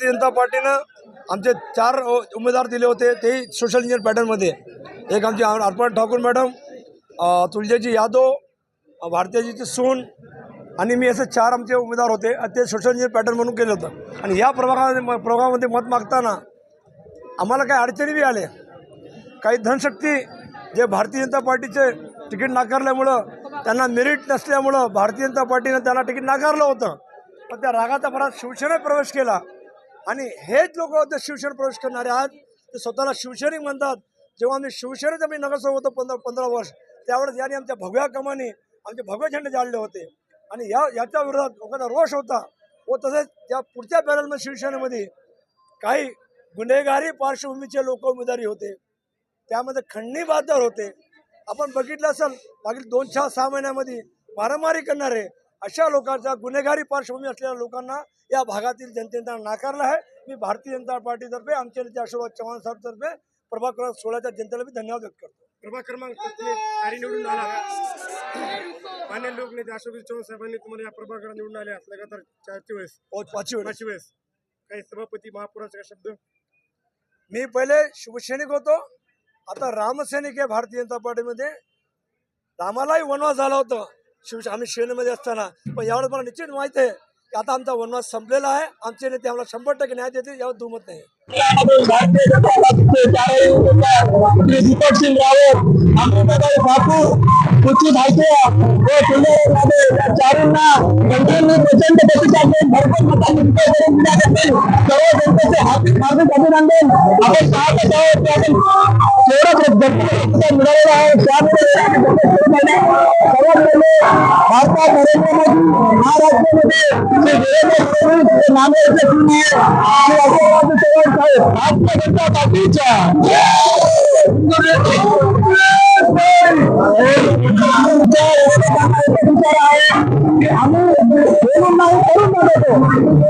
भारतीय जनता पार्टीनं आमचे चार उमेदवार दिले होते तेही सोशल इंजिनियर पॅटर्नमध्ये एक आमची अर्पण ठाकूर मॅडम अ, तुळजाजी यादव अ, भारतीयजीची सून आणि मी असे चार आमचे उमेदवार होते ते सोशल इंजिनियर पॅटर्न म्हणून केलं होतं. आणि या प्रभागामध्ये म- प्रभागामध्ये मत मागताना आम्हाला काही अडचणी बी आल्या. काही धनशक्ती जे भारतीय जनता पार्टीचे तिकीट नाकारल्यामुळं त्यांना मेरिट नसल्यामुळं भारतीय जनता पार्टीनं त्यांना तिकीट नाकारलं होतं. पण त्या रागाचा भरात शिवसेनेत प्रवेश केला. आणि हेच लोक ते शिवसेना प्रवेश करणारे आहेत. ते स्वतःला शिवसैनिक म्हणतात. जेव्हा आम्ही शिवसेनेत आम्ही नगरसेवक होतो पंधरा पंधरा वर्ष त्यावेळेस यांनी आमच्या भगव्या कमानी आमचे भगवे झेंडे जाळले होते. आणि या याच्या विरोधात लोकांना रोष होता व तसेच त्या पुढच्या पॅनलमध्ये शिवसेनेमध्ये काही गुन्हेगारी पार्श्वभूमीचे लोक उमेदवारी होते. त्यामध्ये खंडणी बाजार होते. आपण बघितलं असेल मागील दोन चार सहा महिन्यामध्ये मारामारी करणारे अशा लोकांचा गुन्हेगारी पार्श्वभूमी असलेल्या लोकांना या भागातील जनतेने नाकारलं आहे. मी भारतीय जनता पार्टीतर्फे आमचे नेते आशीर्वाद चव्हाण साहेबतर्फे प्रभाग क्रमांक सोळाच्या जनतेला मी धन्यवाद व्यक्त करतो. प्रभाग क्रमांक निवडून आला मान्य लोकनेते अशोक चव्हाण साहेबांनी तुम्हाला या प्रभागाला निवडून आले चारशे वेळेस. पाचवी पाचशे वेळेस. काही सभापती महापुराचा शब्द? मी पहिले शिवसैनिक होतो. आता रामसैनिक आहे भारतीय जनता पार्टीमध्ये. रामालाही वनवास झाला होता. शिवसे आम्ही सेनेमध्ये असताना पण यावेळेस मला निश्चित माहिती आहे की आता आमचा वनवास संपलेला आहे. आमचे नेते आम्हाला शंभर टक्के न्याय देतील यावर दुमत नाही. दीपक सिंग रावत अमृताबाई ठाकूर पुची भाटे व फुलेराजे या जनतेने प्रचंड प्रतिसाद देऊन भरपूर मतांनी विजय करून दिल्याबद्दल सर्व जनतेचे हार्दिक हार्दिक अभिनंदन आपण पाहत आहोत की त्यामुळे सर्वात पहिले भारतात नरेंद्र मोदी महाराष्ट्रामध्ये श्री देवेंद्र फडणवीस हे नांदेडचे सून आहे श्री अशोकराजे चव्हाण साहेब भारतीय जनता पार्टीच्या विचार आहे की आम्ही बोलून नाही करून दाखवतो